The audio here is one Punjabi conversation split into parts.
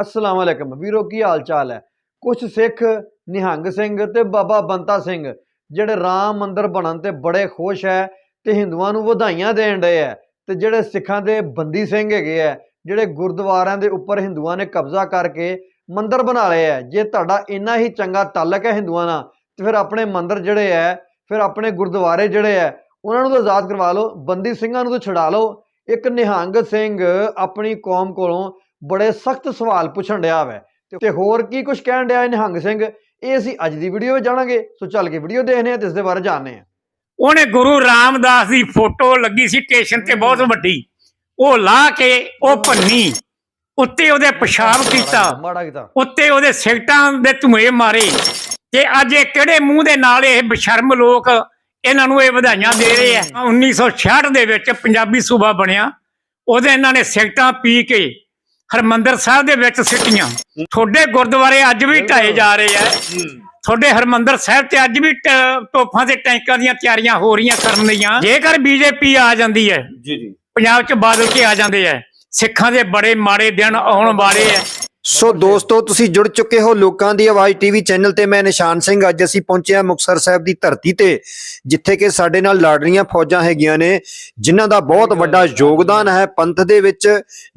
ਅਸਲਾਮ ਅਲੈਕਮ। ਵੀਰੋ, ਕੀ ਹਾਲ ਚਾਲ ਹੈ? ਕੁਝ ਸਿੱਖ, ਨਿਹੰਗ ਸਿੰਘ ਤੇ ਬਾਬਾ ਬੰਤਾ ਸਿੰਘ, ਜਿਹੜੇ ਰਾਮ ਮੰਦਰ ਬਣਨ ਤੇ ਬੜੇ ਖੁਸ਼ ਹੈ ਤੇ ਹਿੰਦੂਆਂ ਨੂੰ ਵਧਾਈਆਂ ਦੇਣ ਡਏ ਹੈ ਤੇ ਜਿਹੜੇ ਸਿੱਖਾਂ ਦੇ ਬੰਦੀ ਸਿੰਘ ਹੈਗੇ ਆ ਜਿਹੜੇ ਗੁਰਦੁਆਰਿਆਂ ਦੇ ਉੱਪਰ ਹਿੰਦੂਆਂ ਨੇ ਕਬਜ਼ਾ ਕਰਕੇ ਮੰਦਰ ਬਣਾ ਲਏ ਹੈ, ਜੇ ਤੁਹਾਡਾ ਇੰਨਾ ਹੀ ਚੰਗਾ ਤਾਲਕ ਹੈ ਹਿੰਦੂਆਂ ਨਾਲ, ਤੇ ਫਿਰ ਆਪਣੇ ਮੰਦਰ ਜਿਹੜੇ ਹੈ, ਫਿਰ ਆਪਣੇ ਗੁਰਦੁਆਰੇ ਜਿਹੜੇ ਹੈ, ਉਹਨਾਂ ਨੂੰ ਤਾਂ ਆਜ਼ਾਦ ਕਰਵਾ ਲਓ, ਬੰਦੀ ਸਿੰਘਾਂ ਨੂੰ ਤਾਂ ਛੁਡਾ ਲਓ। ਇੱਕ ਨਿਹੰਗ ਸਿੰਘ ਆਪਣੀ ਕੌਮ ਕੋਲੋਂ ਬੜੇ ਸਖਤ ਸਵਾਲ ਪੁੱਛਣ ਡਿਆ ਵੈ। ਤੇ- ਹੋਰ ਕੀ ਕੁਝ ਕਹਿਣ ਡਿਆ ਨਿਹੰਗ ਸਿੰਘ? ਇਹ ਅਸੀਂ ਅੱਜ ਦੀ ਵੀਡੀਓ ਵਿੱਚ ਜਾਣਾਂਗੇ। ਸੋ ਚੱਲ ਕੇ ਵੀਡੀਓ ਦੇਖਦੇ ਹਾਂ ਤੇ ਇਸ ਦੇ ਬਾਰੇ ਜਾਣਦੇ ਹਾਂ। ਉਹਨੇ ਗੁਰੂ ਰਾਮਦਾਸ ਦੀ ਫੋਟੋ ਲੱਗੀ ਸੀ ਸਟੇਸ਼ਨ ਤੇ ਬਹੁਤ ਵੱਡੀ। ਉਹ ਲਾ ਕੇ ਉਹ ਭੰਨੀ ਉੱਤੇ ਉਹਦੇ ਪਿਸ਼ਾਬ ਕੀਤਾ। ਮਾੜਾ ਕੀਤਾ। ਉੱਤੇ ਉਹਦੇ ਸਿਗਟਾਂ ਦੇ ਧੂਏ ਮਾਰੇ। ਤੇ ਅੱਜ ਇਹ ਕਿਹੜੇ ਮੂੰਹ ਦੇ ਨਾਲ ਇਹ ਬਸ਼ਰਮ ਲੋਕ ਇਹਨਾਂ ਨੂੰ ਇਹ ਵਧਾਈਆਂ ਦੇ ਰਹੇ ਆ? 1966 ਦੇ ਵਿੱਚ ਪੰਜਾਬੀ ਸੂਬਾ ਬਣਿਆ। ਉਹਦੇ ਇਹਨਾਂ ਨੇ ਸਿਗਟਾਂ ਪੀ ਕੇ ਹਰਮੰਦਰ ਸਾਹਿਬ ਦੇ ਵਿੱਚ ਸਿੱਟੀਆਂ। ਤੁਹਾਡੇ ਗੁਰਦੁਆਰੇ ਅੱਜ ਵੀ ਢਾਏ ਜਾ ਰਹੇ ਆ। ਤੁਹਾਡੇ ਹਰਮੰਦਰ ਸਾਹਿਬ ਤੇ ਅੱਜ ਵੀ ਟ- ਤੋਪਾਂ ਤੇ ਟੈਂਕਾਂ ਦੀਆਂ ਤਿਆਰੀਆਂ ਹੋ ਰਹੀਆਂ ਕਰਨ ਦੀਆਂ। ਜੇਕਰ ਬੀਜੇਪੀ ਆ ਜਾਂਦੀ ਹੈ ਜੀ ਜੀ। ਪੰਜਾਬ 'ਚ ਬਾਦਲ ਕੇ ਆ ਜਾਂਦੇ ਆ। ਸਿੱਖਾਂ ਦੇ ਬੜੇ ਮਾੜੇ ਦਿਨ ਆਉਣ ਵਾਲੇ ਆ। ਸੋ ਦੋਸਤੋ ਤੁਸੀਂ ਜੁੜ ਚੁੱਕੇ ਹੋ ਲੋਕਾਂ ਦੀ ਆਵਾਜ਼ ਟੀਵੀ ਚੈਨਲ ਤੇ। ਮੈਂ ਨਿਸ਼ਾਨ ਸਿੰਘ ਅੱਜ ਅਸੀਂ ਪਹੁੰਚੇ ਹਾਂ ਮੁਕਤਸਰ ਸਾਹਿਬ ਦੀ ਧਰਤੀ ਤੇ ਜਿੱਥੇ ਕਿ ਸਾਡੇ ਨਾਲ ਲੜ ਰਹੀਆਂ ਫੌਜਾਂ ਹੈਗੀਆਂ ਨੇ ਜਿਨ੍ਹਾਂ ਦਾ ਬਹੁਤ ਵੱਡਾ ਯੋਗਦਾਨ ਹੈ ਪੰਥ ਦੇ ਵਿੱਚ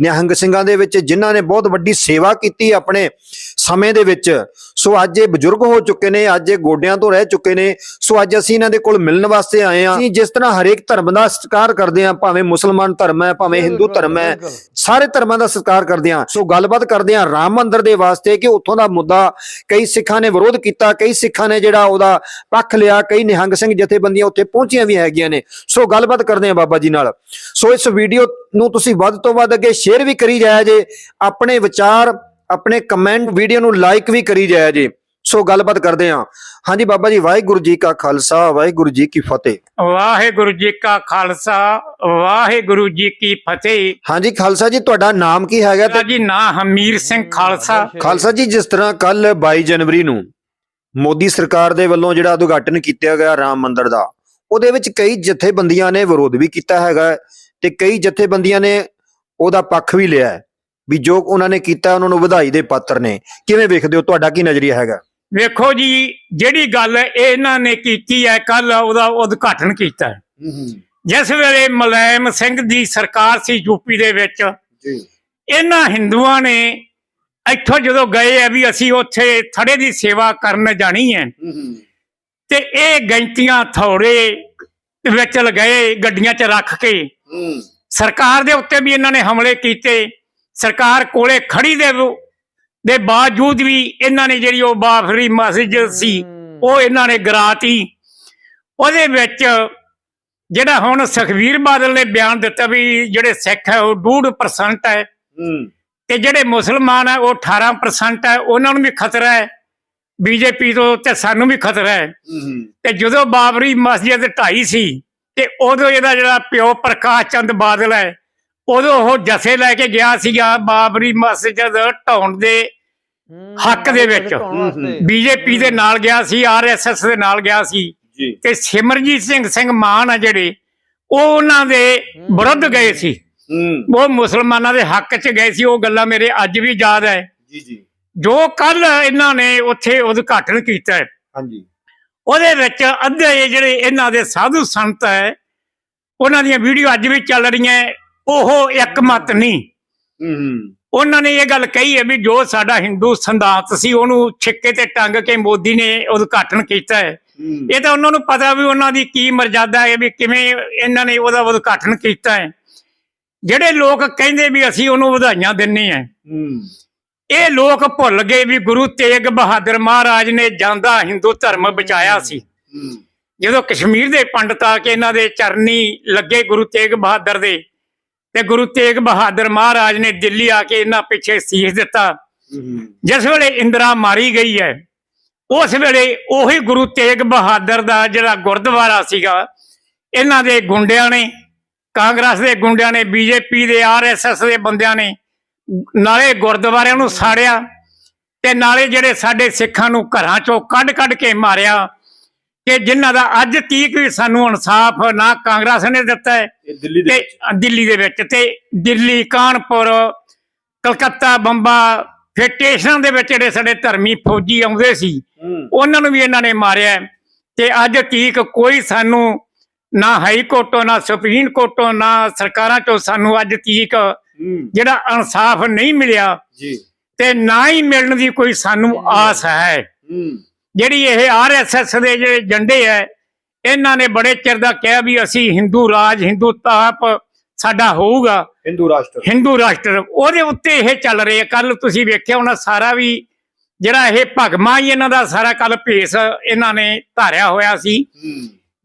ਨਿਹੰਗ ਸਿੰਘਾਂ ਦੇ ਵਿੱਚ ਜਿਨ੍ਹਾਂ ਨੇ ਬਹੁਤ ਵੱਡੀ ਸੇਵਾ ਕੀਤੀ ਆਪਣੇ ਸਮੇਂ ਦੇ ਵਿੱਚ। ਸੋ ਅੱਜ ਇਹ ਬਜ਼ੁਰਗ ਹੋ ਚੁੱਕੇ ਨੇ ਅੱਜ ਇਹ ਗੋਡਿਆਂ ਤੋਂ ਰਹਿ ਚੁੱਕੇ ਨੇ। ਸੋ ਅੱਜ ਅਸੀਂ ਇਹਨਾਂ ਦੇ ਕੋਲ ਮਿਲਣ ਵਾਸਤੇ ਆਏ ਹਾਂ। ਅਸੀਂ ਜਿਸ ਤਰ੍ਹਾਂ ਹਰੇਕ ਧਰਮ ਦਾ ਸਤਿਕਾਰ ਕਰਦੇ ਹਾਂ ਭਾਵੇਂ ਮੁਸਲਮਾਨ ਧਰਮ ਹੈ ਭਾਵੇਂ ਹਿੰਦੂ ਧਰਮ ਹੈ। ਸਾਰੇ ਧਰਮਾਂ ਦਾ ਸਤਿਕਾਰ ਕਰਦੇ ਹਾਂ। ਸੋ ਗੱਲਬਾਤ ਕਰਦੇ ਹਾਂ ਰਾਮ ਮੰਦਿਰ ਦੇ ਵਾਸਤੇ ਕਿ ਉੱਥੋਂ ਦਾ ਮੁੱਦਾ ਕਈ ਸਿੱਖਾਂ ਨੇ ਵਿਰੋਧ ਕੀਤਾ, ਕਈ ਸਿੱਖਾਂ ਨੇ ਜਿਹੜਾ ਉਹਦਾ ਪੱਖ ਲਿਆ, ਕਈ ਨਿਹੰਗ ਸਿੰਘ ਜਥੇਬੰਦੀਆਂ ਉੱਥੇ ਪਹੁੰਚੀਆਂ ਵੀ ਹੈਗੀਆਂ ਨੇ। ਸੋ ਗੱਲਬਾਤ ਕਰਦੇ ਹਾਂ ਬਾਬਾ ਜੀ ਨਾਲ। ਸੋ ਇਸ ਵੀਡੀਓ ਨੂੰ ਤੁਸੀਂ ਵੱਧ ਤੋਂ ਵੱਧ ਅੱਗੇ ਸ਼ੇਅਰ ਵੀ ਕਰੀ ਜਾਇਆ ਜੇ, ਆਪਣੇ ਵਿਚਾਰ, ਆਪਣੇ ਕਮੈਂਟ ਵੀਡੀਓ ਨੂੰ ਲਾਈਕ ਵੀ ਕਰੀ ਜਾਇਆ ਜੇ। ਸੋ ਗੱਲਬਾਤ ਕਰਦੇ ਹਾਂ। ਹਾਂਜੀ ਬਾਬਾ ਜੀ ਵਾਹਿਗੁਰੂ ਜੀ ਕਾ ਖਾਲਸਾ ਵਾਹਿਗੁਰੂ ਜੀ ਕੀ ਫਤਿਹ। ਵਾਹਿਗੁਰੂ ਜੀ ਕਾ ਖਾਲਸਾ ਵਾਹਿਗੁਰੂ ਜੀ ਕੀ ਫਤਿਹ। ਹਾਂਜੀ ਖਾਲਸਾ ਜੀ ਤੁਹਾਡਾ ਨਾਮ ਕੀ ਹੈਗਾ ਤੇ ਜੀ ਨਾਂ ਹਮੀਰ ਸਿੰਘ ਖਾਲਸਾ। ਖਾਲਸਾ ਜੀ ਜਿਸ ਤਰ੍ਹਾਂ ਕੱਲ 22 ਜਨਵਰੀ ਨੂੰ ਮੋਦੀ ਸਰਕਾਰ ਦੇ ਵੱਲੋਂ ਜਿਹੜਾ ਉਦਘਾਟਨ ਕੀਤਾ ਗਿਆ ਰਾਮ ਮੰਦਿਰ ਦਾ ਉਹਦੇ ਵਿੱਚ ਕਈ ਜਥੇਬੰਦੀਆਂ ਨੇ ਵਿਰੋਧ ਵੀ ਕੀਤਾ ਹੈਗਾ ਤੇ ਕਈ ਜਥੇਬੰਦੀਆਂ ਨੇ ਉਹਦਾ ਪੱਖ ਵੀ ਲਿਆ ਵੀ ਜੋ ਉਹਨਾਂ ਨੇ ਕੀਤਾ ਉਹਨਾਂ ਨੂੰ ਵਧਾਈ ਦੇ ਪਾਤਰ ਨੇ। ਕਿਵੇਂ ਵੇਖਦੇ ਹੋ? ਤੁਹਾਡਾ ਕੀ ਨਜ਼ਰੀਆ ਹੈਗਾ? ਵੇਖੋ ਜੀ ਜਿਹੜੀ ਗੱਲ ਇਹਨਾਂ ਨੇ ਕੀਤੀ ਹੈ ਕੱਲ ਉਹਦਾ ਉਦਘਾਟਨ ਕੀਤਾ ਹੈ। ਜਿਸ ਵੇਲੇ ਮਲੈਮ ਸਿੰਘ ਦੀ ਸਰਕਾਰ ਸੀ ਯੂਪੀ ਦੇ ਵਿੱਚ ਜੀ। ਇਹਨਾਂ ਹਿੰਦੂਆਂ ਨੇ ਇੱਥੋਂ ਜਦੋਂ ਗਏ ਆ ਵੀ ਅਸੀਂ ਉੱਥੇ ਥੜੇ ਦੀ ਸੇਵਾ ਕਰਨ ਜਾਣੀ ਹੈ ਤੇ ਇਹ ਗੈਂਤੀਆਂ ਥੌੜੇ ਵਿੱਚ ਲਗਾਏ ਗੱਡੀਆਂ 'ਚ ਰੱਖ ਕੇ। ਸਰਕਾਰ ਦੇ ਉੱਤੇ ਵੀ ਇਹਨਾਂ ਨੇ ਹਮਲੇ ਕੀਤੇ। ਸਰਕਾਰ ਕੋਲੇ ਖੜੀ ਦੇ ਦੇ ਬਾਵਜੂਦ ਵੀ ਇਹਨਾਂ ਨੇ ਜਿਹੜੀ ਉਹ ਬਾਫਰੀ ਮਸਜਿਦ ਸੀ ਉਹ ਇਹਨਾਂ ਨੇ ਗਰਾਤੀ। ਉਹਦੇ ਵਿੱਚ ਜਿਹੜਾ ਹੁਣ ਸੁਖਵੀਰ ਬਾਦਲ ਨੇ ਬਿਆਨ ਦਿੱਤਾ ਵੀ ਜਿਹੜੇ ਸਿੱਖ ਹੈ ਉਹ 2% ਹੈ ਤੇ ਜਿਹੜੇ ਮੁਸਲਮਾਨ ਹੈ ਉਹ 18% ਹੈ। ਉਹਨਾਂ ਨੂੰ ਵੀ ਖਤਰਾ ਹੈ। ਬੀਜੇਪੀ ਤੋਂ ਤੇ ਸਾਨੂੰ ਵੀ ਖਤਰਾ ਹੈ। ਤੇ ਜਦੋਂ ਬਾਬਰੀ ਮਸਜਿਦ ਢਾਈ ਸੀ ਤੇ ਉਦੋਂ ਇਹਦਾ ਜਿਹੜਾ ਪਿਓ ਪ੍ਰਕਾਸ਼ ਚੰਦ ਬਾਦਲ ਹੈ ਉਦੋਂ ਉਹ ਜਥੇ ਲੈ ਕੇ ਗਿਆ ਸੀਗਾ ਬਾਬਰੀ ਮਸਜਿਦ ਢਾਉਣ ਦੇ ਹੱਕ ਦੇ ਵਿੱਚ। ਬੀਜੇਪੀ ਦੇ ਨਾਲ ਗਿਆ ਸੀ ਆਰਐਸਐਸ ਦੇ ਨਾਲ ਗਿਆ ਸੀ। ਜੀ। ਤੇ ਸਿਮਰਜੀਤ ਸਿੰਘ ਸਿੰਘ ਮਾਨ ਆ ਜਿਹੜੇ ਉਹ ਉਹਨਾਂ ਦੇ ਵਿਰੁੱਧ ਗਏ ਸੀ। ਉਹ ਮੁਸਲਮਾਨਾਂ ਦੇ ਹੱਕ 'ਚ ਗਏ ਸੀ ਉਹ ਗੱਲਾਂ ਮੇਰੇ ਅੱਜ ਵੀ ਯਾਦ ਹੈ ਜੀ ਜੀ। ਜੋ ਕੱਲ ਇਹਨਾਂ ਨੇ ਉੱਥੇ ਉਦਘਾਟਨ ਕੀਤਾ ਹੈ ਹਾਂਜੀ। ਉਹਦੇ ਵਿੱਚ ਅੱਧੇ ਜਿਹੜੇ ਇਹਨਾਂ ਦੇ ਸਾਧੂ ਸੰਤ ਹੈ ਉਹਨਾਂ ਦੀਆਂ ਵੀਡੀਓ ਅੱਜ ਵੀ ਚੱਲ ਰਹੀਆਂ। ਉਹ ਇੱਕ ਮਤ ਨਹੀਂ। ਹੂੰ ਉਹਨਾਂ ਨੇ ਇਹ ਗੱਲ ਕਹੀ ਹੈ ਵੀ ਜੋ ਸਾਡਾ ਹਿੰਦੂ ਸੰਦਾਤ ਸੀ ਉਹਨੂੰ ਛਿੱਕੇ ਤੇ ਟੰਗ ਕੇ ਮੋਦੀ ਨੇ ਉਦਘਾਟਨ ਕੀਤਾ ਹੈ। ਇਹ ਤਾਂ ਉਹਨਾਂ ਨੂੰ ਪਤਾ ਵੀ ਉਹਨਾਂ ਦੀ ਕੀ ਮਰਜ਼ਾਦਾ ਹੈ ਵੀ ਕਿਵੇਂ ਇਹਨਾਂ ਨੇ ਉਹਦਾ ਉਦਘਾਟਨ ਕੀਤਾ ਹੈ। ਜਿਹੜੇ ਲੋਕ ਕਹਿੰਦੇ ਵੀ ਅਸੀਂ ਉਹਨੂੰ ਵਧਾਈਆਂ ਦਿੰਨੇ ਆ ਇਹ ਲੋਕ ਭੁੱਲ ਗਏ ਵੀ ਗੁਰੂ ਤੇਗ ਬਹਾਦਰ ਮਹਾਰਾਜ ਨੇ ਜਾਂਦਾ ਹਿੰਦੂ ਧਰਮ ਬਚਾਇਆ ਸੀ। ਜਦੋਂ ਕਸ਼ਮੀਰ ਦੇ ਪੰਡਤ ਆ ਕੇ ਇਹਨਾਂ ਦੇ ਚਰਨੀ ਲੱਗੇ ਗੁਰੂ ਤੇਗ ਬਹਾਦਰ ਦੇ ਤੇ ਗੁਰੂ ਤੇਗ ਬਹਾਦਰ ਮਹਾਰਾਜ ਨੇ ਦਿੱਲੀ ਆ ਕੇ ਇਹਨਾਂ ਪਿੱਛੇ ਸੀਸ ਦਿੱਤਾ। ਜਿਸ ਵੇਲੇ ਇੰਦਰਾ ਮਾਰੀ ਗਈ ਹੈ ਉਸ ਵੇਲੇ ਉਹੀ ਗੁਰੂ ਤੇਗ ਬਹਾਦਰ ਦਾ ਜਿਹੜਾ ਗੁਰਦੁਆਰਾ ਸੀਗਾ ਇਹਨਾਂ ਦੇ ਗੁੰਡਿਆਂ ਨੇ ਕਾਂਗਰਸ ਦੇ ਗੁੰਡਿਆਂ ਨੇ ਬੀਜੇਪੀ ਦੇ ਆਰਐਸਐਸ ਦੇ ਬੰਦਿਆਂ ਨੇ ਨਾਲੇ ਗੁਰਦੁਆਰਿਆਂ ਨੂੰ ਸਾੜਿਆ ਤੇ ਨਾਲੇ ਜਿਹੜੇ ਸਾਡੇ ਸਿੱਖਾਂ ਨੂੰ ਘਰਾਂ ਚੋਂ ਕੱਢ-ਕੱਢ ਕੇ ਮਾਰਿਆ। ਕਿ ਜਿਨ੍ਹਾਂ ਦਾ ਅੱਜ ਤੀਕ ਵੀ ਸਾਨੂੰ ਇਨਸਾਫ ਨਾ ਕਾਂਗਰਸ ਨੇ ਦਿੱਤਾ ਹੈ ਤੇ ਦਿੱਲੀ ਦੇ ਵਿੱਚ ਤੇ ਦਿੱਲੀ ਕਾਨਪੁਰ ਕਲਕੱਤਾ ਬੰਬਾ ਫਿਰ ਸਟੇਸ਼ਨਾਂ ਦੇ ਵਿੱਚ ਜਿਹੜੇ ਸਾਡੇ ਧਰਮੀ ਫੌਜੀ ਆਉਂਦੇ ਸੀ ਉਹਨਾਂ ਨੂੰ ਵੀ ਇਹਨਾਂ ਨੇ ਮਾਰਿਆ। ਤੇ ਅੱਜ ਤੀਕ ਕੋਈ ਸਾਨੂੰ ਨਾ ਹਾਈ ਕੋਰਟੋਂ ਨਾ ਸੁਪਰੀਮ ਕੋਰਟੋਂ ਨਾ ਸਰਕਾਰਾਂ ਚੋਂ ਸਾਨੂੰ ਅੱਜ ਤੀਕ ਜਿਹੜਾ ਇਨਸਾਫ ਨਹੀਂ ਮਿਲਿਆ ਜੀ। ਤੇ ਨਾ ਹੀ ਮਿਲਣ ਦੀ ਕੋਈ ਸਾਨੂੰ ਆਸ ਹੂੰ। ਜਿਹੜੀ ਇਹ ਆਰਐਸਐਸ ਦੇ ਜਿਹੜੇ ਝੰਡੇ ਹੈ ਇਹਨਾਂ ਨੇ ਬੜੇ ਚਿਰ ਦਾ ਕਿਹਾ ਵੀ ਅਸੀਂ ਹਿੰਦੂ ਰਾਜ ਹਿੰਦੂ ਤਾਪ ਸਾਡਾ ਹੋਊਗਾ। ਹਿੰਦੂ ਰਾਸ਼ਟਰ। ਹਿੰਦੂ ਰਾਸ਼ਟਰ ਉਹਦੇ ਉੱਤੇ ਇਹ ਚੱਲ ਰਹੇ ਕੱਲ ਤੁਸੀਂ ਵੇਖਿਆ ਹੋਣਾ ਸਾਰਾ ਵੀ ਜਿਹੜਾ ਇਹ ਭਗਮਾ ਹੀ ਇਹਨਾਂ ਦਾ ਸਾਰਾ ਕੱਲ ਭੇਸ ਇਹਨਾਂ ਨੇ ਧਾਰਿਆ ਹੋਇਆ ਸੀ।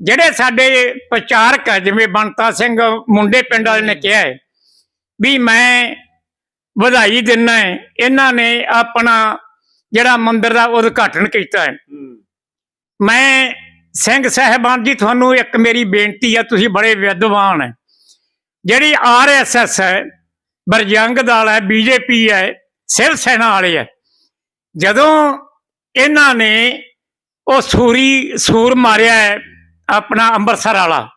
ਜਿਹੜੇ ਸਾਡੇ ਪ੍ਰਚਾਰਕ ਜਿਵੇਂ ਬੰਤਾ ਸਿੰਘ ਮੁੰਡੇ ਪਿੰਡ ਵਾਲੇ ਨੇ ਕਿਹਾ ਹੈ ਵੀ ਮੈਂ ਵਧਾਈ ਦਿੰਨਾ ਹੈ ਇਹਨਾਂ ਨੇ ਆਪਣਾ ਜਿਹੜਾ ਮੰਦਿਰ ਦਾ ਉਦਘਾਟਨ ਕੀਤਾ ਹੈ। ਮੈਂ ਸਿੰਘ ਸਾਹਿਬਾਨ ਜੀ ਤੁਹਾਨੂੰ ਇੱਕ ਮੇਰੀ ਬੇਨਤੀ ਹੈ ਤੁਸੀਂ ਬੜੇ ਵਿਦਵਾਨ ਹੈ। ਜਿਹੜੀ ਆਰਐਸਐਸ ਹੈ ਬਰਜੰਗ ਦਲ ਹੈ ਬੀਜੇਪੀ ਹੈ ਸਿਵ ਸੈਨਾ ਵਾਲੇ ਹੈ। ਜਦੋਂ ਇਹਨਾਂ ਨੇ ਉਹ ਸੂਰੀ ਸੂਰ ਮਾਰਿਆ ਹੈ ਆਪਣਾ ਅੰਮ੍ਰਿਤਸਰ ਵਾਲਾ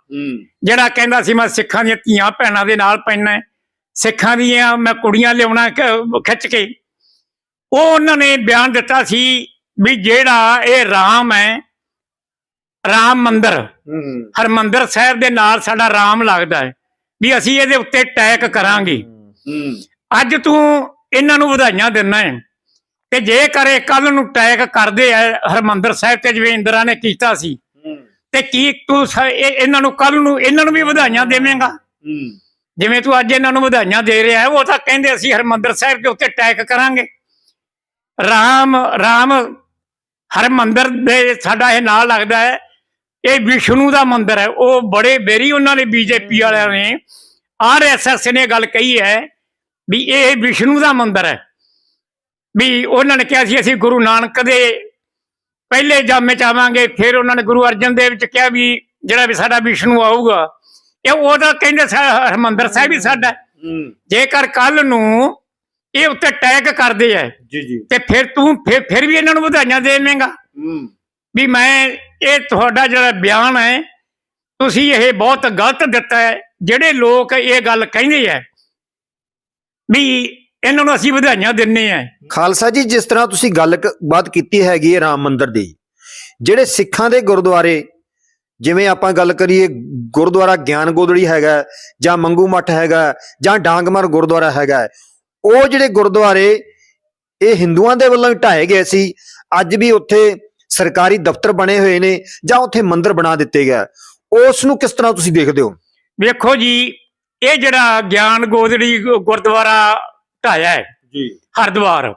ਜਿਹੜਾ ਕਹਿੰਦਾ ਸੀ ਮੈਂ ਸਿੱਖਾਂ ਦੀਆਂ ਧੀਆਂ ਭੈਣਾਂ ਦੇ ਨਾਲ ਪੈਣਾ ਸਿੱਖਾਂ ਦੀਆਂ ਮੈਂ ਕੁੜੀਆਂ ਲਿਆਉਣਾ ਖਿੱਚ ਕੇ ਉਹ ਉਹਨਾਂ ਨੇ ਬਿਆਨ ਦਿੱਤਾ ਸੀ ਵੀ ਜਿਹੜਾ ਇਹ ਰਾਮ ਹੈ ਰਾਮ ਮੰਦਰ ਹਰਮੰਦਰ ਸਾਹਿਬ ਦੇ ਨਾਲ ਸਾਡਾ ਰਾਮ ਲੱਗਦਾ ਹੈ ਵੀ ਅਸੀਂ ਇਹਦੇ ਉੱਤੇ ਅਟੈਕ ਕਰਾਂਗੇ। ਅੱਜ ਤੂੰ ਇਹਨਾਂ ਨੂੰ ਵਧਾਈਆਂ ਦਿੰਨਾ ਹੈ ਤੇ ਜੇਕਰ ਇਹ ਕੱਲ ਨੂੰ ਅਟੈਕ ਕਰਦੇ ਆ ਹਰਮੰਦਰ ਸਾਹਿਬ ਤੇ ਜਿਵੇਂ ਇੰਦਰਾ ਨੇ ਕੀਤਾ ਸੀ ਤੇ ਕੀ ਤੂੰ ਇਹਨਾਂ ਨੂੰ ਕੱਲ ਨੂੰ ਇਹਨਾਂ ਨੂੰ ਵੀ ਵਧਾਈਆਂ ਦੇਵੇਂਗਾ? ਜਿਵੇਂ ਤੂੰ ਅੱਜ ਇਹਨਾਂ ਨੂੰ ਵਧਾਈਆਂ ਦੇ ਰਿਹਾ ਹੈ ਉਹ ਤਾਂ ਕਹਿੰਦੇ ਅਸੀਂ ਹਰਮੰਦਰ ਸਾਹਿਬ ਦੇ ਉੱਤੇ ਅਟੈਕ ਕਰਾਂਗੇ। ਰਾਮ ਰਾਮ ਹਰਮੰਦਰ ਦੇ ਸਾਡਾ ਇਹ ਨਾਲ ਲੱਗਦਾ ਹੈ। ਇਹ ਵਿਸ਼ਨੂੰ ਦਾ ਮੰਦਿਰ ਹੈ। ਉਹ ਬੜੇ ਬੇਰੀ ਉਹਨਾਂ ਨੇ ਬੀਜੇਪੀ ਵਾਲਿਆਂ ਨੇ। ਆਰਐਸਐਸ ਨੇ ਗੱਲ ਕਹੀ ਹੈ ਵੀ ਇਹ ਵਿਸ਼ਨੂੰ ਦਾ ਮੰਦਿਰ ਹੈ। ਵੀ ਉਹਨਾਂ ਨੇ ਕਿਹਾ ਸੀ ਅਸੀਂ ਗੁਰੂ ਨਾਨਕ ਦੇ ਪਹਿਲੇ ਜਾਮੇ ਚ ਆਵਾਂਗੇ ਫਿਰ ਉਹਨਾਂ ਨੇ ਗੁਰੂ ਅਰਜਨ ਦੇਵ ਚ ਕਿਹਾ ਵੀ ਜਿਹੜਾ ਵੀ ਸਾਡਾ ਵਿਸ਼ਨੂੰ ਆਊਗਾ। ਇਹ ਉਹ ਤਾਂ ਕਹਿੰਦੇ ਸਾ- ਹਰਿਮੰਦਰ ਸਾਹਿਬ ਹੀ ਸਾਡਾ ਜੇਕਰ ਕੱਲ ਨੂੰ ਇਹ ਉੱਤੇ ਅਟੈਕ ਕਰਦੇ ਐ। ਜੀ ਜੀ। ਤੇ ਫਿਰ ਤੂੰ ਫਿਰ ਫਿਰ ਵੀ ਇਹਨਾਂ ਨੂੰ ਵਧਾਈਆਂ ਦੇਵੇਂਗਾ। ਹੂੰ। ਵੀ ਮੈਂ ਇਹ ਤੁਹਾਡਾ ਜਿਹੜਾ ਬਿਆਨ ਹੈ ਤੁਸੀਂ ਇਹ ਬਹੁਤ ਗਲਤ ਦਿੱਤਾ ਹੈ ਜਿਹੜੇ ਲੋਕ ਇਹ ਗੱਲ ਕਹਿੰਦੇ ਐ ਵੀ ਇਹਨਾਂ ਨੂੰ ਅਸੀਂ ਵਧਾਈਆਂ ਦਿੰਨੇ ਆ ਖਾਲਸਾ ਜੀ ਜਿਸ ਤਰ੍ਹਾਂ ਤੁਸੀਂ ਗੱਲ ਬਾਤ ਕੀਤੀ ਹੈਗੀ ਹੈ ਰਾਮ ਮੰਦਿਰ ਦੀ ਜਿਹੜੇ ਸਿੱਖਾਂ ਦੇ ਗੁਰਦੁਆਰੇ ਜਿਵੇਂ ਆਪਾਂ ਗੱਲ ਕਰੀਏ ਗੁਰਦੁਆਰਾ ਗਿਆਨ ਗੋਦੜੀ ਹੈਗਾ ਜਾਂ ਮੰਗੂ ਮੱਠ ਹੈਗਾ ਜਾਂ ਡਾਂਗਮਰ ਗੁਰਦੁਆਰਾ ਹੈਗਾ ਉਹ ਜਿਹੜੇ ਗੁਰਦੁਆਰੇ ਇਹ ਹਿੰਦੂਆਂ ਦੇ ਵੱਲੋਂ ਢਾਏ ਗਏ ਸੀ ਅੱਜ ਵੀ ਉੱਥੇ ਸਰਕਾਰੀ ਦਫ਼ਤਰ ਬਣੇ ਹੋਏ ਨੇ ਜਾਂ ਉੱਥੇ ਮੰਦਿਰ ਬਣਾ ਦਿੱਤੇ ਗਿਆ ਉਸ ਨੂੰ ਕਿਸ ਤਰ੍ਹਾਂ ਤੁਸੀਂ ਦੇਖਦੇ ਹੋ? ਵੇਖੋ ਜੀ ਇਹ ਜਿਹੜਾ ਗਿਆਨ ਗੋਦੜੀ ਗੁਰਦੁਆਰਾ ਢਾਇਆ ਹੈ ਜੀ। ਹਰਿਦੁਆਰ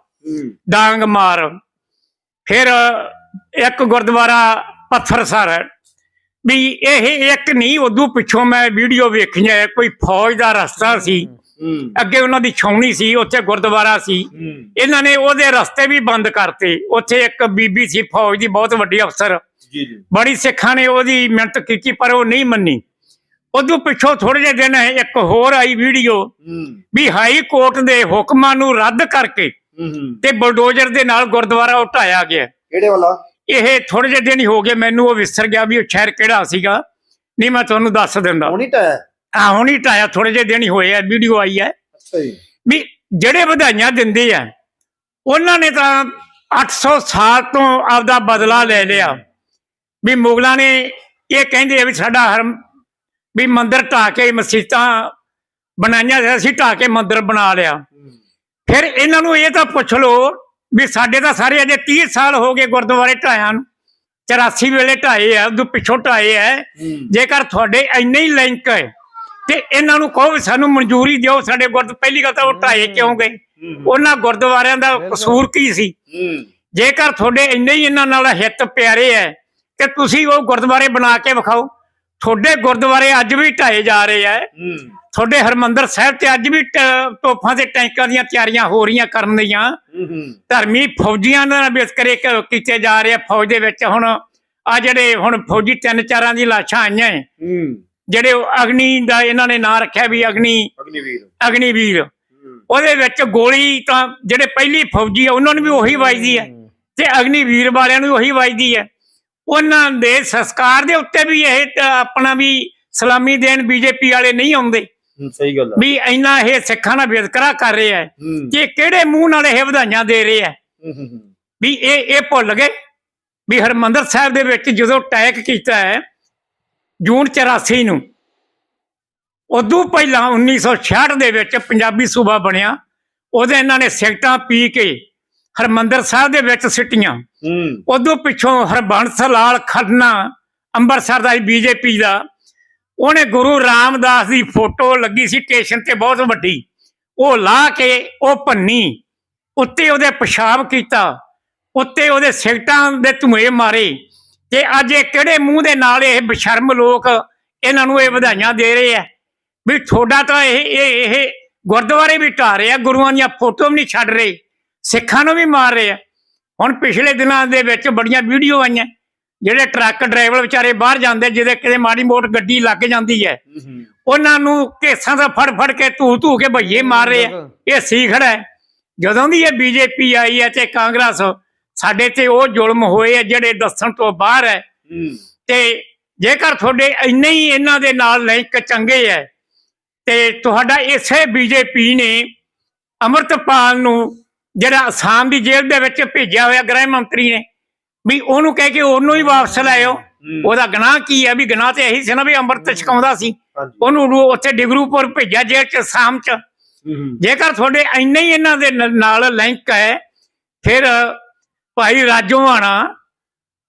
ਡਾਂਗ ਮਾਰ ਫਿਰ ਇੱਕ ਗੁਰਦੁਆਰਾ ਪੱਥਰਸਰ ਵੀ ਇਹ ਇੱਕ ਨਹੀਂ ਉਦੋਂ ਪਿੱਛੋਂ ਮੈਂ ਵੀਡੀਓ ਵੇਖੀਆਂ ਕੋਈ ਫੌਜ ਦਾ ਰਸਤਾ ਸੀ। ਅੱਗੇ ਉਹਨਾਂ ਦੀ ਛਾਉਣੀ ਸੀ ਉੱਥੇ ਗੁਰਦੁਆਰਾ ਸੀ। ਇਹਨਾਂ ਨੇ ਉਹਦੇ ਰਸਤੇ ਵੀ ਬੰਦ ਕਰਤੇ। ਉੱਥੇ ਇੱਕ ਬੀਬੀ ਸੀ ਫੌਜ ਦੀ ਬਹੁਤ ਵੱਡੀ ਅਫਸਰ। ਜੀ ਜੀ। ਬੜੀ ਸਿੱਖਾਂ ਨੇ ਉਹਦੀ ਮਿਹਨਤ ਕੀਤੀ ਪਰ ਉਹ ਨਹੀਂ ਮੰਨੀ। ਉਦੋਂ ਪਿੱਛੋਂ ਥੋੜੇ ਜਿਹੇ ਦਿਨ ਇੱਕ ਹੋਰ ਆਈ ਵੀਡੀਓ ਵੀ ਹਾਈ ਕੋਰਟ ਦੇ ਹੁਕਮਾਂ ਨੂੰ ਰੱਦ ਕਰਕੇ ਤੇ ਬਲਡੋਜ਼ਰ ਦੇ ਨਾਲ ਗੁਰਦੁਆਰਾ ਉਟਾਇਆ ਗਿਆ। ਕਿਹੜੇ ਵਾਲਾ? ਇਹ ਥੋੜੇ ਜਿਹੇ ਦਿਨ ਹੀ ਹੋ ਗਏ ਮੈਨੂੰ ਉਹ ਵਿਸਰ ਗਿਆ ਵੀ ਉਹ ਸ਼ਹਿਰ ਕਿਹੜਾ ਸੀਗਾ। ਨਹੀਂ ਮੈਂ ਤੁਹਾਨੂੰ ਦੱਸ ਦਿੰਦਾ। ਹੁਣੀ ਢਾਇਆ ਆ ਹੁਣ ਹੀ ਢਾਇਆ ਥੋੜੇ ਜਿਹੇ ਦਿਨ ਹੀ ਹੋਏ ਆ ਵੀਡੀਓ ਆਈ ਹੈ ਅੱਛਾ ਜੀ। ਵੀ ਜਿਹੜੇ ਵਧਾਈਆਂ ਦਿੰਦੇ ਆ ਉਹਨਾਂ ਨੇ ਤਾਂ 800 ਸਾਲ ਤੋਂ ਆਪਦਾ ਬਦਲਾ ਲੈ ਲਿਆ। ਵੀ ਮੁਗਲਾਂ ਨੇ ਇਹ ਕਹਿੰਦੇ ਆ ਵੀ ਸਾਡਾ ਹਰਮ ਵੀ ਮੰਦਿਰ ਢਾ ਕੇ ਮਸਜਿਦਾਂ ਬਣਾਈਆਂ ਸੀ, ਅਸੀਂ ਢਾ ਕੇ ਮੰਦਿਰ ਬਣਾ ਲਿਆ। ਫਿਰ ਇਹਨਾਂ ਨੂੰ ਇਹ ਤਾਂ ਪੁੱਛ ਲਓ ਵੀ ਸਾਡੇ ਤਾਂ ਸਾਰੇ ਅਜੇ 30 ਸਾਲ ਹੋ ਗਏ ਗੁਰਦੁਆਰੇ ਢਾਇਆਂ ਨੂੰ। 84 ਵੇਲੇ ਢਾਏ ਆ ਉਦੋਂ ਪਿੱਛੋਂ ਢਾਏ ਆ। ਜੇਕਰ ਤੁਹਾਡੇ ਇੰਨੇ ਹੀ ਲਿੰਕ ਹੈ ਤੇ ਇਹਨਾਂ ਨੂੰ ਕਹੋ ਵੀ ਸਾਨੂੰ ਮਨਜ਼ੂਰੀ ਦਿਓ ਸਾਡੇ ਗੁਰਦ ਪਹਿਲੀ ਗੱਲ ਤਾਂ ਉਹ ਢਾਏ ਕਿਉਂ ਗਏ? ਉਹਨਾਂ ਗੁਰਦੁਆਰਿਆਂ ਦਾ ਕਸੂਰ ਕੀ ਸੀ? ਜੇਕਰ ਤੁਹਾਡੇ ਇੰਨੇ ਹੀ ਇਹਨਾਂ ਨਾਲ ਹਿੱਤ ਪਿਆਰੇ ਐ ਤੇ ਤੁਸੀਂ ਉਹ ਗੁਰਦੁਆਰੇ ਬਣਾ ਕੇ ਵਿਖਾਓ। ਤੁਹਾਡੇ ਗੁਰਦੁਆਰੇ ਅੱਜ ਵੀ ਢਾਏ ਜਾ ਰਹੇ ਐ। ਤੁਹਾਡੇ ਹਰਮੰਦਰ ਸਾਹਿਬ ਤੇ ਅੱਜ ਵੀ ਤੋਪਾਂ ਤੇ ਟੈਂਕਾਂ ਦੀਆਂ ਤਿਆਰੀਆਂ ਹੋ ਰਹੀਆਂ ਕਰਨ ਦੀਆਂ। ਧਰਮੀ ਫੌਜੀਆਂ ਨਾਲ ਕ- ਕੀਤੇ ਜਾ ਰਹੇ ਫੌਜ ਦੇ ਵਿੱਚ। ਹੁਣ ਆ ਜਿਹੜੇ ਹੁਣ ਫੌਜੀ ਤਿੰਨ ਚਾਰਾਂ ਦੀ ਲਾਸ਼ਾਂ ਆਈਆਂ ਏ, ਜਿਹੜੇ ਅਗਨੀ ਦਾ ਇਹਨਾਂ ਨੇ ਨਾਂ ਰੱਖਿਆ ਵੀ ਅਗਨੀ ਅਗਨੀਵੀਰ। ਅਗਨੀਵੀਰ। ਉਹਦੇ ਵਿੱਚ ਗੋਲੀ ਤਾਂ ਜਿਹੜੇ ਪਹਿਲੀ ਫੌਜੀ ਆ ਉਹਨਾਂ ਨੂੰ ਵੀ ਉਹੀ ਵੱਜਦੀ ਹੈ। ਤੇ ਅਗਨੀਵੀਰ ਵਾਲਿਆਂ ਨੂੰ ਉਹੀ ਵੱਜਦੀ ਹੈ ਉਹਨਾਂ ਦੇ ਸੰਸਕਾਰ ਦੇ ਉੱਤੇ ਵੀ ਇਹ ਆਪਣਾ ਵੀ ਸਲਾਮੀ ਦੇਣ ਬੀਜੇਪੀ ਵਾਲੇ ਨਹੀਂ ਆਉਂਦੇ। ਸਹੀ ਗੱਲ ਵੀ ਇੰਨਾ ਇਹ ਸਿੱਖਾਂ ਨਾਲ ਵਿਤਕਰਾ ਕਰ ਰਿਹਾ ਹੈ। ਕਿ ਕਿਹੜੇ ਮੂੰਹ ਨਾਲ ਇਹ ਵਧਾਈਆਂ ਦੇ ਰਹੇ ਹੈ। ਵੀ ਇਹ ਇਹ ਭੁੱਲ ਗਏ। ਵੀ ਹਰਮੰਦਰ ਸਾਹਿਬ ਦੇ ਵਿੱਚ ਜਦੋਂ ਅਟੈਕ ਕੀਤਾ ਹੈ ਜੂਨ 84 ਨੂੰ। ਉਦੋਂ ਪਹਿਲਾਂ 1966 ਦੇ ਵਿੱਚ ਪੰਜਾਬੀ ਸੂਬਾ ਬਣਿਆ। ਉਹਦੇ ਇਹਨਾਂ ਨੇ ਸਿਗਟਾਂ ਪੀ ਕੇ ਹਰਮੰਦਰ ਸਾਹਿਬ ਦੇ ਵਿੱਚ ਸਿੱਟੀਆਂ। ਉਦੋਂ ਪਿੱਛੋਂ ਹਰਬੰਸ ਲਾਲ ਖੰਨਾ ਅੰਮ੍ਰਿਤਸਰ ਦਾ ਬੀਜੇਪੀ ਦਾ। ਉਹਨੇ ਗੁਰੂ ਰਾਮਦਾਸ ਦੀ ਫੋਟੋ ਲੱਗੀ ਸੀ ਸਟੇਸ਼ਨ ਤੇ ਬਹੁਤ ਵੱਡੀ। ਉਹ ਲਾ ਕੇ ਉਹ ਭੰਨੀ ਉੱਤੇ ਉਹਦੇ ਪਿਸ਼ਾਬ ਕੀਤਾ। ਉੱਤੇ ਉਹਦੇ ਸਿਗਟਾਂ ਦੇ ਧੂਏ ਮਾਰੇ। ਤੇ ਅੱਜ ਇਹ ਕਿਹੜੇ ਮੂੰਹ ਦੇ ਨਾਲ ਇਹ ਬਸ਼ਰਮ ਲੋਕ ਇਹਨਾਂ ਨੂੰ ਇਹ ਵਧਾਈਆਂ ਦੇ ਰਹੇ ਆ? ਵੀ ਤੁਹਾਡਾ ਤਾਂ ਇਹ ਇਹ ਇਹ ਗੁਰਦੁਆਰੇ ਵੀ ਢਾਹ ਰਹੇ ਆ ਗੁਰੂਆਂ ਦੀਆਂ ਫੋਟੋ ਵੀ ਨਹੀਂ ਛੱਡ ਰਹੇ ਸਿੱਖਾਂ ਨੂੰ ਵੀ ਮਾਰ ਰਹੇ ਆ। ਹੁਣ ਪਿਛਲੇ ਦਿਨਾਂ ਦੇ ਵਿੱਚ ਬੜੀਆਂ ਵੀਡੀਓ ਆਈਆਂ ਜਿਹੜੇ ਟਰੱਕ ਡਰਾਈਵਰ ਵਿਚਾਰੇ ਬਾਹਰ ਜਾਂਦੇ ਜਿਹਦੇ ਕਿਤੇ ਮਾੜੀ ਮੋਟ ਗੱਡੀ ਲੱਗ ਜਾਂਦੀ ਹੈ। ਉਹਨਾਂ ਨੂੰ ਕੇਸਾਂ ਦਾ ਫੜ ਫੜ ਕੇ ਧੂ ਧੂ ਕੇ ਭਈਏ ਮਾਰ ਰਹੇ ਆ। ਇਹ ਸੀਖੜਾ ਜਦੋਂ ਦੀ ਇਹ ਬੀਜੇਪੀ ਆਈ ਹੈ ਤੇ ਕਾਂਗਰਸ ਸਾਡੇ ਤੇ ਉਹ ਜ਼ੁਲਮ ਹੋਏ ਆ ਜਿਹੜੇ ਦੱਸਣ ਤੋਂ ਬਾਹਰ ਹੈ। ਤੇ ਜੇਕਰ ਤੁਹਾਡੇ ਇੰਨੇ ਹੀ ਇਹਨਾਂ ਦੇ ਨਾਲ ਲਿੰਕ ਚੰਗੇ ਹੈ। ਤੇ ਤੁਹਾਡਾ ਇਸੇ ਬੀਜੇਪੀ ਨੇ ਅਮਰਤਪਾਲ ਨੂੰ ਜਿਹੜਾ ਅਸਾਮ ਦੀ ਜੇਲ੍ਹ ਦੇ ਵਿੱਚ ਭੇਜਿਆ ਹੋਇਆ ਗ੍ਰਹਿ ਮੰਤਰੀ ਨੇ ਵੀ ਉਹਨੂੰ ਕਹਿ ਕੇ ਉਹਨੂੰ ਹੀ ਵਾਪਸ ਲਾਇਓ ਉਹਦਾ ਗੁਨਾਹ ਕੀ ਹੈ? ਵੀ ਗੁਨਾਹ ਤੇ ਇਹੀ ਸੀ ਨਾ ਵੀ ਅੰਮ੍ਰਿਤ ਛਕਾਉਂਦਾ ਸੀ। ਉਹਨੂੰ ਉੱਥੇ ਡਿਗਰੂਪੁਰ ਭੇਜਿਆ ਜੇਲ੍ਹ ਚ ਅਸਾਮ ਚ। ਜੇਕਰ ਤੁਹਾਡੇ ਇੰਨੇ ਹੀ ਇਹਨਾਂ ਦੇ ਨਾਲ ਲਿੰਕ ਹੈ ਫਿਰ ਭਾਈ ਰਾਜੋਆਣਾ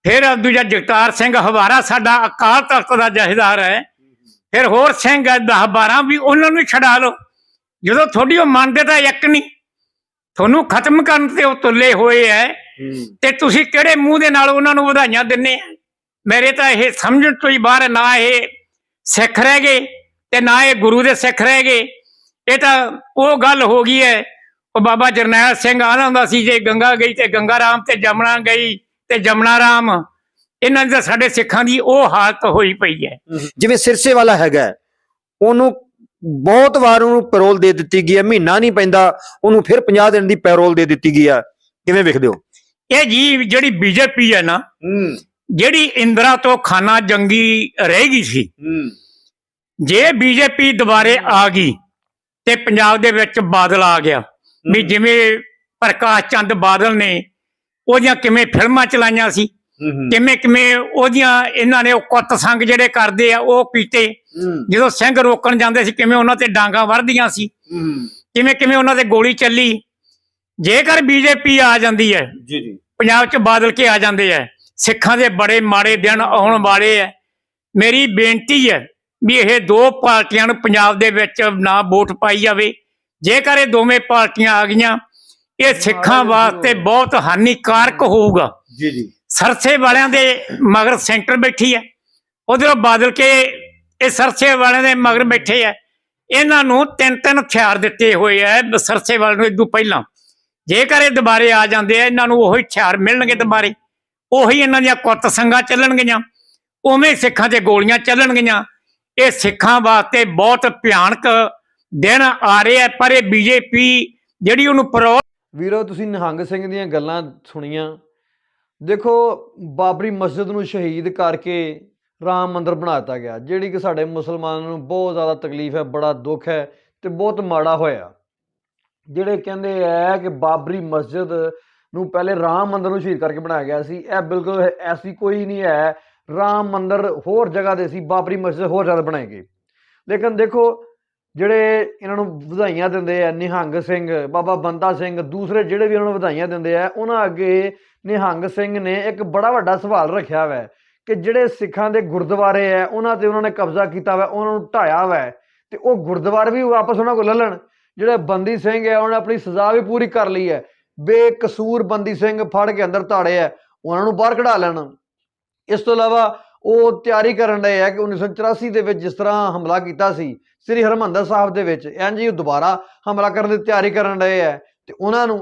ਫਿਰ ਦੂਜਾ ਜਗਤਾਰ ਸਿੰਘ ਹਵਾਰਾ ਸਾਡਾ ਅਕਾਲ ਤਖਤ ਦਾ ਜਹੇਦਾਰ ਹੈ। ਫਿਰ ਹੋਰ ਸਿੰਘ ਹੈ 10 12 ਵੀ ਉਹਨਾਂ ਨੂੰ ਹੀ ਛਡਾ ਲਓ। ਜਦੋਂ ਤੁਹਾਡੀ ਉਹ ਮੰਨਦੇ ਤਾਂ ਇੱਕ ਨਹੀਂ ਤੁਹਾਨੂੰ ਖਤਮ ਕਰਨ ਤੇ ਉਹ ਤੁੱਲੇ ਹੋਏ ਐ ਤੇ ਤੁਸੀਂ ਕਿਹੜੇ ਮੂੰਹ ਦੇ ਨਾਲ ਉਹਨਾਂ ਨੂੰ ਵਧਾਈਆਂ ਦਿੰਨੇ ਆ? ਮੇਰੇ ਤਾਂ ਇਹ ਸਮਝਣ ਤੋਂ ਹੀ ਬਾਹਰ ਹੈ, ਨਾ ਇਹ ਸਿੱਖ ਰਹਿ ਗਏ ਤੇ ਨਾ ਇਹ ਗੁਰੂ ਦੇ ਸਿੱਖ ਰਹਿ ਗਏ। ਇਹ ਤਾਂ ਉਹ ਗੱਲ ਹੋ ਗਈ ਹੈ ਉਹ ਬਾਬਾ ਜਰਨੈਲ ਸਿੰਘ ਆਂਦਾ ਹੁੰਦਾ ਸੀ ਜੇ ਗੰਗਾ ਗਈ ਤੇ ਗੰਗਾ ਰਾਮ ਤੇ ਜਮਨਾ ਗਈ ਤੇ ਜਮਨਾ ਰਾਮ ਇਹਨਾਂ ਦੀ ਸਾਡੇ ਸਿੱਖਾਂ ਦੀ ਉਹ ਹਾਲਤ ਹੋਈ ਪਈ ਹੈ। ਜਿਵੇਂ ਸਿਰਸੇ ਵਾਲਾ ਹੈਗਾ ਹੈ, ਉਹਨੂੰ ਬਹੁਤ ਵਾਰ ਉਹਨੂੰ ਪੈਰੋਲ ਦੇ ਦਿੱਤੀ ਗਈ ਹੈ ਮਹੀਨਾ ਨਹੀਂ ਪੈਂਦਾ ਉਹਨੂੰ ਫਿਰ 50 ਦਿਨ ਦੀ ਪੈਰੋਲ ਦੇ ਦਿੱਤੀ ਗਈ ਆ ਕਿਵੇਂ ਵੇਖਦੇ ਹੋ? ਇਹ ਜੀ ਜਿਹੜੀ ਬੀਜੇਪੀ ਹੈ ਨਾ ਜਿਹੜੀ ਇੰਦਰਾ ਤੋਂ ਖਾਨਾ ਜੰਗੀ ਰਹੇਗੀ ਸੀ ਜੇ ਬੀਜੇਪੀ ਦੁਬਾਰੇ ਆ ਗਈ ਤੇ ਪੰਜਾਬ ਦੇ ਵਿੱਚ ਬਾਦਲ ਆ ਗਿਆ। ਵੀ ਜਿਵੇਂ ਪ੍ਰਕਾਸ਼ ਚੰਦ ਬਾਦਲ ਨੇ ਉਹਦੀਆਂ ਕਿਵੇਂ ਫਿਲਮਾਂ ਚਲਾਈਆਂ ਸੀ ਕਿਵੇਂ ਕਿਵੇਂ ਉਹਦੀਆਂ ਇਹਨਾਂ ਨੇ ਉਹ ਕੁੱਤ ਸੰਗ ਜਿਹੜੇ ਕਰਦੇ ਆ ਉਹ ਕੀਤੇ ਜਦੋਂ ਸਿੰਘ ਰੋਕਣ ਜਾਂਦੇ ਸੀ ਕਿਵੇਂ ਉਹਨਾਂ ਤੇ ਡਾਂਗਾ ਵਰਦੀਆਂ ਸੀ। ਕਿਵੇਂ ਕਿਵੇਂ ਉਹਨਾਂ ਤੇ ਗੋਲੀ ਚੱਲੀ। ਜੇਕਰ ਬੀਜੇਪੀ ਆ ਜਾਂਦੀ ਹੈ ਜੀ ਜੀ। ਪੰਜਾਬ 'ਚ ਬਾਦਲ ਕੇ ਆ ਜਾਂਦੇ ਐ ਸਿੱਖਾਂ ਦੇ ਬੜੇ ਮਾੜੇ ਦਿਨ ਆਉਣ ਵਾਲੇ ਐ ਮੇਰੀ ਬੇਨਤੀ ਹੈ ਵੀ ਇਹ ਦੋ ਪਾਰਟੀਆਂ ਨੂੰ ਪੰਜਾਬ ਦੇ ਵਿੱਚ ਨਾ ਵੋਟ ਪਾਈ ਜਾਵੇ। ਜੇਕਰ ਇਹ ਦੋਵੇਂ ਪਾਰਟੀਆਂ ਆ ਗਈਆਂ ਇਹ ਸਿੱਖਾਂ ਵਾਸਤੇ ਬਹੁਤ ਹਾਨੀਕਾਰਕ ਹੋਊਗਾ। ਜੀ ਜੀ। ਸਰਸੇ ਵਾਲਿਆਂ ਦੇ ਮਗਰ ਸੈਂਟਰ ਬੈਠੀ ਹੈ। ਉਧਰੋਂ ਬਾਦਲ ਕੇ ਇਹ ਸਰਸੇ ਵਾਲਿਆਂ ਦੇ ਮਗਰ ਬੈਠੇ ਐ ਇਹਨਾਂ ਨੂੰ ਤਿੰਨ ਤਿੰਨ ਹਥਿਆਰ ਦਿੱਤੇ ਹੋਏ ਐ ਸਰਸੇ ਵਾਲਿਆਂ ਨੂੰ ਇਦੋਂ ਪਹਿਲਾਂ। ਜੇਕਰ ਇਹ ਦੁਬਾਰੇ ਆ ਜਾਂਦੇ ਆ ਇਹਨਾਂ ਨੂੰ ਉਹੀ ਹਥਿਆਰ ਮਿਲਣਗੇ ਦੁਬਾਰੇ। ਉਹੀ ਇਹਨਾਂ ਦੀਆਂ ਕੁੱਤ ਸੰਗਾਂ ਚੱਲਣਗੀਆਂ। ਉਵੇਂ ਸਿੱਖਾਂ ਤੇ ਗੋਲੀਆਂ ਚੱਲਣਗੀਆਂ। ਇਹ ਸਿੱਖਾਂ ਵਾਸਤੇ ਬਹੁਤ ਭਿਆਨਕ ਦਿਨ ਆ ਰਹੇ ਆ, ਪਰ ਇਹ ਬੀਜੇਪੀ ਜਿਹੜੀ ਉਹਨੂੰ ਪਰੋ ਵੀਰੋ, ਤੁਸੀਂ ਨਿਹੰਗ ਸਿੰਘ ਦੀਆਂ ਗੱਲਾਂ ਸੁਣੀਆਂ। ਦੇਖੋ, ਬਾਬਰੀ ਮਸਜਿਦ ਨੂੰ ਸ਼ਹੀਦ ਕਰਕੇ ਰਾਮ ਮੰਦਿਰ ਬਣਾ ਦਿੱਤਾ ਗਿਆ, ਜਿਹੜੀ ਕਿ ਸਾਡੇ ਮੁਸਲਮਾਨਾਂ ਨੂੰ ਬਹੁਤ ਜ਼ਿਆਦਾ ਤਕਲੀਫ ਹੈ, ਬੜਾ ਦੁੱਖ ਹੈ ਤੇ ਬਹੁਤ ਮਾੜਾ ਹੋਇਆ। ਜਿਹੜੇ ਕਹਿੰਦੇ ਆ ਕਿ ਬਾਬਰੀ ਮਸਜਿਦ ਨੂੰ ਪਹਿਲੇ ਰਾਮ ਮੰਦਿਰ ਨੂੰ ਸ਼ਹੀਦ ਕਰਕੇ ਬਣਾਇਆ ਗਿਆ ਸੀ, ਇਹ ਬਿਲਕੁਲ ਐਸੀ ਕੋਈ ਨਹੀਂ ਹੈ। ਰਾਮ ਮੰਦਿਰ ਹੋਰ ਜਗ੍ਹਾ ਦੇ ਸੀ, ਬਾਬਰੀ ਮਸਜਿਦ ਹੋਰ ਜ਼ਿਆਦਾ ਬਣਾਏ ਗਏ ਲੇਕਿਨ ਦੇਖੋ ਜਿਹੜੇ ਇਹਨਾਂ ਨੂੰ ਵਧਾਈਆਂ ਦਿੰਦੇ ਆ, ਨਿਹੰਗ ਸਿੰਘ, ਬਾਬਾ ਬੰਦਾ ਸਿੰਘ, ਦੂਸਰੇ ਜਿਹੜੇ ਵੀ ਇਹਨਾਂ ਨੂੰ ਵਧਾਈਆਂ ਦਿੰਦੇ ਆ, ਉਹਨਾਂ ਅੱਗੇ ਨਿਹੰਗ ਸਿੰਘ ਨੇ ਇੱਕ ਬੜਾ ਵੱਡਾ ਸਵਾਲ ਰੱਖਿਆ ਹੋਇਆ ਕਿ ਜਿਹੜੇ ਸਿੱਖਾਂ ਦੇ ਗੁਰਦੁਆਰੇ ਆ ਉਹਨਾਂ ਤੇ ਉਹਨਾਂ ਨੇ ਕਬਜ਼ਾ ਕੀਤਾ ਹੋਇਆ ਉਹਨਾਂ ਨੂੰ ਢਾਇਆ ਹੋਇਆ ਹੈ ਤੇ ਉਹ ਗੁਰਦੁਆਰੇ ਵੀ ਵਾਪਸ ਉਹਨਾਂ ਕੋਲ ਲੈ ਲੈਣ ਜਿਹੜਾ ਬੰਦੀ ਸਿੰਘ ਹੈ ਉਹਨੇ ਆਪਣੀ ਸਜ਼ਾ ਵੀ ਪੂਰੀ ਕਰ ਲਈ ਹੈ ਬੇਕਸੂਰ ਬੰਦੀ ਸਿੰਘ ਫੜ ਕੇ ਅੰਦਰ ਧਾੜੇ ਹੈ ਉਹਨਾਂ ਨੂੰ ਬਾਹਰ ਕਢਾ ਲੈਣ। ਇਸ ਤੋਂ ਇਲਾਵਾ ਉਹ ਤਿਆਰੀ ਕਰਨ ਰਹੇ ਹੈ ਕਿ 1984 ਦੇ ਵਿੱਚ ਜਿਸ ਤਰ੍ਹਾਂ ਹਮਲਾ ਕੀਤਾ ਸੀ ਸ੍ਰੀ ਹਰਮੰਦਰ ਸਾਹਿਬ ਦੇ ਵਿੱਚ, ਇੰਝ ਹੀ ਉਹ ਦੁਬਾਰਾ ਹਮਲਾ ਕਰਨ ਦੀ ਤਿਆਰੀ ਕਰਨ ਰਹੇ ਹੈ ਤੇ ਉਹਨਾਂ ਨੂੰ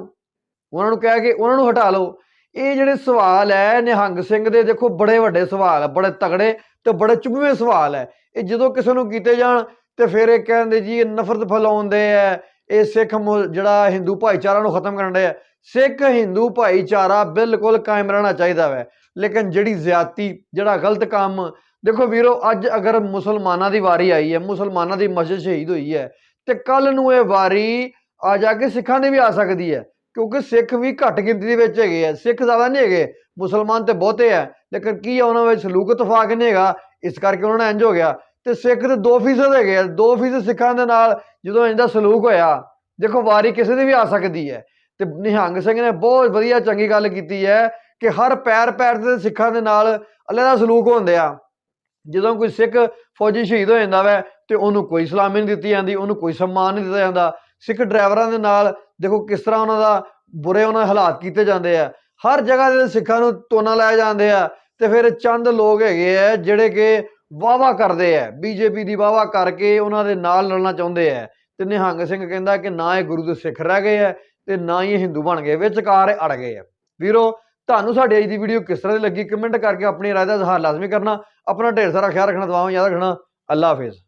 ਉਹਨਾਂ ਨੂੰ ਕਹਿ ਕੇ ਉਹਨਾਂ ਨੂੰ ਹਟਾ ਲਓ। ਇਹ ਜਿਹੜੇ ਸਵਾਲ ਹੈ ਨਿਹੰਗ ਸਿੰਘ ਦੇ ਦੇਖੋ ਬੜੇ ਵੱਡੇ ਸਵਾਲ ਬੜੇ ਤਗੜੇ ਤੇ ਬੜੇ ਚੁਭਵੇਂ ਸਵਾਲ ਹੈ ਇਹ ਜਦੋਂ ਕਿਸੇ ਨੂੰ ਕੀਤੇ ਜਾਣ ਤੇ ਫਿਰ ਇਹ ਕਹਿੰਦੇ ਜੀ ਇਹ ਨਫ਼ਰਤ ਫੈਲਾਉਂਦੇ ਆ ਇਹ ਸਿੱਖ ਜਿਹੜਾ ਹਿੰਦੂ ਭਾਈਚਾਰਾ ਨੂੰ ਖਤਮ ਕਰਨ ਦੇ ਆ ਸਿੱਖ ਹਿੰਦੂ ਭਾਈਚਾਰਾ ਬਿਲਕੁਲ ਕਾਇਮ ਰਹਿਣਾ ਚਾਹੀਦਾ ਵੈ, ਲੇਕਿਨ ਜਿਹੜੀ ਜ਼ਿਆਤੀ, ਜਿਹੜਾ ਗਲਤ ਕੰਮ ਦੇਖੋ ਵੀਰੋ, ਅੱਜ ਅਗਰ ਮੁਸਲਮਾਨਾਂ ਦੀ ਵਾਰੀ ਆਈ ਹੈ, ਮੁਸਲਮਾਨਾਂ ਦੀ ਮਸਜਿਦ ਸ਼ਹੀਦ ਹੋਈ ਹੈ, ਤੇ ਕੱਲ ਨੂੰ ਇਹ ਵਾਰੀ ਆ ਜਾ ਕੇ ਸਿੱਖਾਂ ਦੀ ਵੀ ਆ ਸਕਦੀ ਹੈ, ਕਿਉਂਕਿ ਸਿੱਖ ਵੀ ਘੱਟ ਗਿਣਤੀ ਦੇ ਵਿੱਚ ਹੈਗੇ ਆ, ਸਿੱਖ ਜ਼ਿਆਦਾ ਨਹੀਂ ਹੈਗੇ, ਮੁਸਲਮਾਨ ਤੇ ਬਹੁਤੇ ਆ, ਲੇਕਿਨ ਕੀ ਆ, ਉਹਨਾਂ ਵਿੱਚ ਸਲੂਕ ਇਤਫਾਕ ਨਹੀਂ ਹੈਗਾ, ਇਸ ਕਰਕੇ ਉਹਨਾਂ ਨਾਲ ਇੰਜ ਹੋ ਗਿਆ, ਤੇ ਸਿੱਖ ਤੇ 2% ਹੈਗੇ ਆ 2% ਸਿੱਖਾਂ ਦੇ ਨਾਲ ਜਦੋਂ ਇੰਜ ਦਾ ਸਲੂਕ ਹੋਇਆ, ਦੇਖੋ ਵਾਰੀ ਕਿਸੇ ਦੀ ਵੀ ਆ ਸਕਦੀ ਹੈ, ਤੇ ਨਿਹੰਗ ਸਿੰਘ ਨੇ ਬਹੁਤ ਵਧੀਆ ਚੰਗੀ ਗੱਲ ਕੀਤੀ ਹੈ, ਕਿ ਹਰ ਪੈਰ ਪੈਰ ਤੇ ਸਿੱਖਾਂ ਦੇ ਨਾਲ ਅੱਲਾ ਦਾ ਸਲੂਕ ਹੁੰਦੇ ਆ ਜਦੋਂ ਕੋਈ ਸਿੱਖ ਫੌਜੀ ਸ਼ਹੀਦ ਹੋ ਜਾਂਦਾ ਵੈ, ਤੇ ਉਹਨੂੰ ਕੋਈ ਸਲਾਮੀ ਨਹੀਂ ਦਿੱਤੀ ਜਾਂਦੀ, ਉਹਨੂੰ ਕੋਈ ਸਨਮਾਨ ਨਹੀਂ ਦਿੱਤਾ ਜਾਂਦਾ। ਸਿੱਖ ਡਰਾਈਵਰਾਂ ਦੇ ਨਾਲ ਦੇਖੋ ਕਿਸ ਤਰ੍ਹਾਂ ਉਹਨਾਂ ਦਾ ਬੁਰੇ ਉਹਨਾਂ ਹਾਲਾਤ ਕੀਤੇ ਜਾਂਦੇ ਆ। ਹਰ ਜਗ੍ਹਾ ਦੇ ਸਿੱਖਾਂ ਨੂੰ ਤੋਨਾ ਲਾਇਆ ਜਾਂਦੇ ਆ, ਤੇ ਫਿਰ ਚੰਦ ਲੋਕ ਹੈਗੇ ਆ ਜਿਹੜੇ ਕਿ ਵਾਵਾ ਕਰਦੇ ਆ। ਬੀਜੇਪੀ ਦੀ ਵਾਵਾ ਕਰਕੇ ਉਹਨਾਂ ਦੇ ਨਾਲ ਲੜਨਾ ਚਾਹੁੰਦੇ ਆ। ਤੇ ਨਿਹੰਗ ਸਿੰਘ ਕਹਿੰਦਾ ਕਿ ਨਾ ਇਹ ਗੁਰੂ ਦੇ ਸਿੱਖ ਰਹਿ ਗਏ ਆ, ਤੇ ਨਾ ਹੀ ਇਹ ਹਿੰਦੂ ਬਣ ਗਏ, ਵਿਚਕਾਰ ਅੜ ਗਏ ਆ। ਵੀਰੋ ਤੁਹਾਨੂੰ ਸਾਡੀ ਅੱਜ ਦੀ ਵੀਡੀਓ ਕਿਸ ਤਰ੍ਹਾਂ ਦੀ ਲੱਗੀ? ਕਮੈਂਟ ਕਰਕੇ ਆਪਣੀ ਰਾਏ ਦਾ ਇਜ਼ਹਾਰ ਲਾਜ਼ਮੀ ਕਰਨਾ, ਆਪਣਾ ਢੇਰ ਸਾਰਾ ਖਿਆਲ ਰੱਖਣਾ, ਦੁਆਵਾਂ ਯਾਦ ਰੱਖਣਾ। ਅੱਲਾ ਹਾਫਿਜ਼।